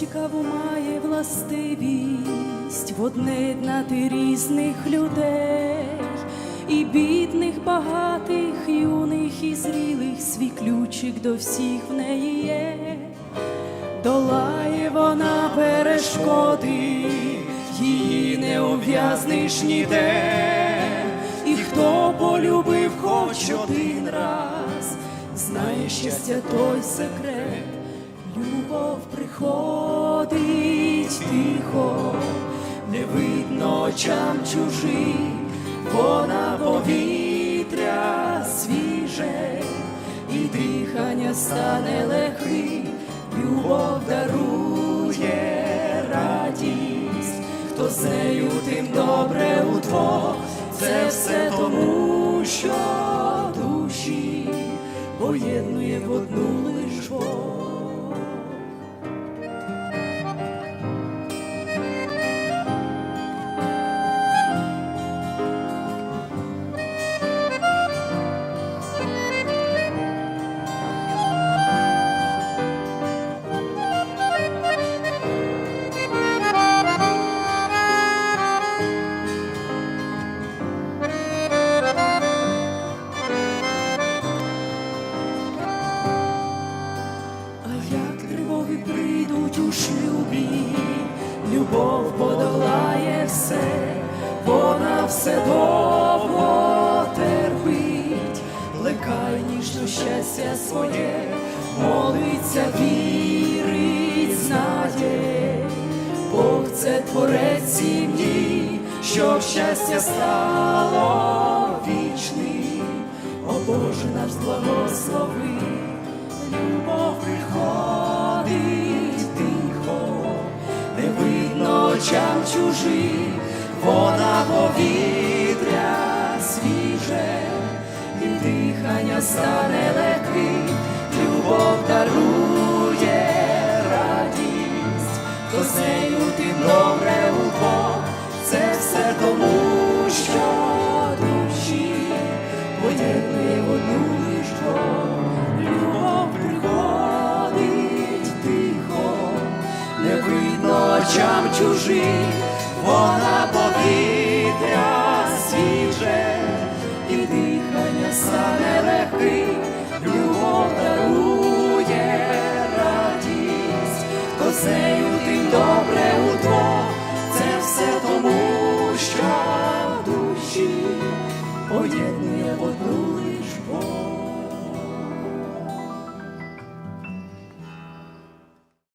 цікаву має властивість воднеднати різних людей, і бідних, багатих, юних і зрілих, свій ключик до всіх в неї є, долає вона перешкоди, її не ув'язниш ніде, і хто полюбив хоч один раз, знає щастя той секрет. Любов приходить тихо, не видно очам чужим, вона повітря свіже, і дихання стане легким, любов дарує радість, хто з нею тим добре удвох, це все тому, що душі поєднує в одну лиш Бог. Як тривоги прийдуть у шлюбі, любов подолає все, вона все довго терпить, плекає ніжно щастя своє, молиться, вірить, знає, Бог це творець сім'ї, щоб щастя стало вічним, о Боже наш благослови любов приходить тихо, не видно очам чужим, вона повітря свіже, і дихання стане легким, любов дарує радість, то з нею тим добре удвох, це все тому, що душі поєднує в одну лиш очам чужим, вона повітря свіже, і дихання стане легким,